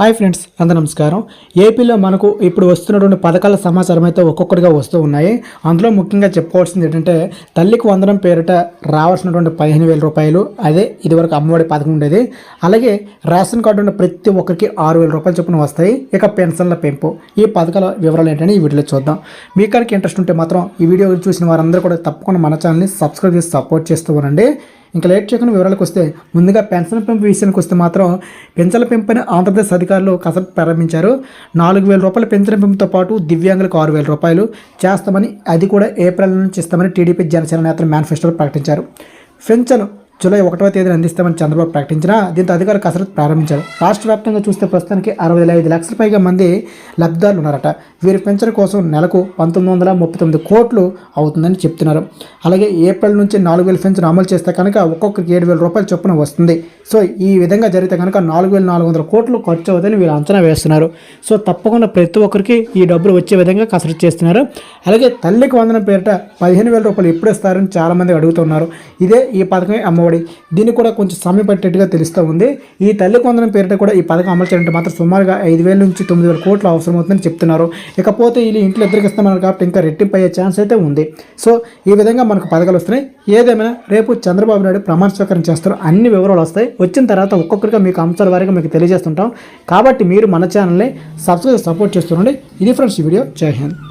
Hi friends అందరూ నమస్కారం. ఏపీలో మనకు ఇప్పుడు వస్తున్నటువంటి పథకాల సమాచారం అయితే ఒక్కొక్కటిగా వస్తూ ఉన్నాయి. అందులో ముఖ్యంగా చెప్పుకోవాల్సింది ఏంటంటే తల్లికి వందనం పేరిట రావాల్సినటువంటి పదిహేను వేల రూపాయలు అదే ఇదివరకు అమ్మఒడి పథకం ఉండేది. అలాగే రేషన్ కార్డు ఉన్న ప్రతి ఒక్కరికి ఆరు వేల రూపాయలు చొప్పున వస్తాయి. ఇక పెన్షన్ల పెంపు. ఈ పథకాల వివరాలు ఏంటని ఈ వీడియోలో చూద్దాం. మీ కనుక ఇంట్రెస్ట్ ఉంటే మాత్రం ఈ వీడియో చూసిన వారందరూ కూడా తప్పకుండా మన ఛానల్ని సబ్స్క్రైబ్ చేసి సపోర్ట్ చేస్తూ ఉండండి. ఇంకా లేట్ చేయకుండా వివరాలకు వస్తే ముందుగా పెన్షన్ పెంపు విషయానికి వస్తే మాత్రం పెన్షన్ల పెంపుని ఆంధ్రప్రదేశ్ అధికారులు కసరత్తు ప్రారంభించారు. నాలుగు వేల రూపాయల పెన్షన్ పెంపుతో పాటు దివ్యాంగులకు ఆరు వేల రూపాయలు చేస్తామని అది కూడా ఏప్రిల్ నుంచి ఇస్తామని టీడీపీ జనసేన నేతలు మేనిఫెస్టోలో ప్రకటించారు. పెన్షన్ జూలై ఒకటవ తేదీన అందిస్తామని చంద్రబాబు ప్రకటించినా దీంతో అధికారులు కసరత్తు ప్రారంభించారు. రాష్ట్ర వ్యాప్తంగా చూస్తే ప్రస్తుతానికి అరవై ఐదు లక్షల పైగా మంది లబ్ధిదారులు ఉన్నారట వీరి పెన్షన్ కోసం నెలకు పంతొమ్మిది వందల ముప్పై తొమ్మిది కోట్లు అవుతుందని చెప్తున్నారు. అలాగే ఏప్రిల్ నుంచి నాలుగు వేల పెన్షన్ అమలు చేస్తే కనుక ఒక్కొక్కరికి ఏడు వేల రూపాయల చొప్పున వస్తుంది. సో ఈ విధంగా జరిగితే కనుక నాలుగు వేల నాలుగు వందల కోట్లు ఖర్చు అవుతుందని వీళ్ళు అంచనా వేస్తున్నారు. సో తప్పకుండా ప్రతి ఒక్కరికి ఈ డబ్బులు వచ్చే విధంగా కసరత్తు చేస్తున్నారు. అలాగే తల్లికి వందన పేరిట పదిహేను వేల రూపాయలు ఎప్పుడు ఇస్తారని చాలామంది అడుగుతున్నారు. ఇదే ఈ పథకమే అమ్మఒడి దీనికి కూడా కొంచెం సమయం పట్టేట్టుగా తెలుస్తూ ఉంది. ఈ తల్లి కొందరం పేరిట కూడా ఈ పథకం అమలు చేయాలంటే మాత్రం సుమారుగా ఐదు వేల నుంచి తొమ్మిది వేల కోట్లు అవసరం అవుతుందని చెప్తున్నారు. ఇకపోతే వీళ్ళు ఇంట్లో ఇద్దరికి ఇస్తామన్నారు కాబట్టి ఇంకా రెట్టింపు అయ్యే ఛాన్స్ అయితే ఉంది. సో ఈ విధంగా మనకు పథకాలు వస్తున్నాయి. ఏదేమైనా రేపు చంద్రబాబు నాయుడు ప్రమాణ స్వీకారం చేస్తారు. అన్ని వివరాలు వస్తాయి. వచ్చిన తర్వాత ఒక్కొక్కరిగా మీకు అంశాల వారిగా మీకు తెలియజేస్తుంటాం. కాబట్టి మీరు మన ఛానల్ని సబ్స్క్రైబ్ సపోర్ట్ చేస్తుండండి ఇది ఫ్రెండ్స్ వీడియో. జై హింద్.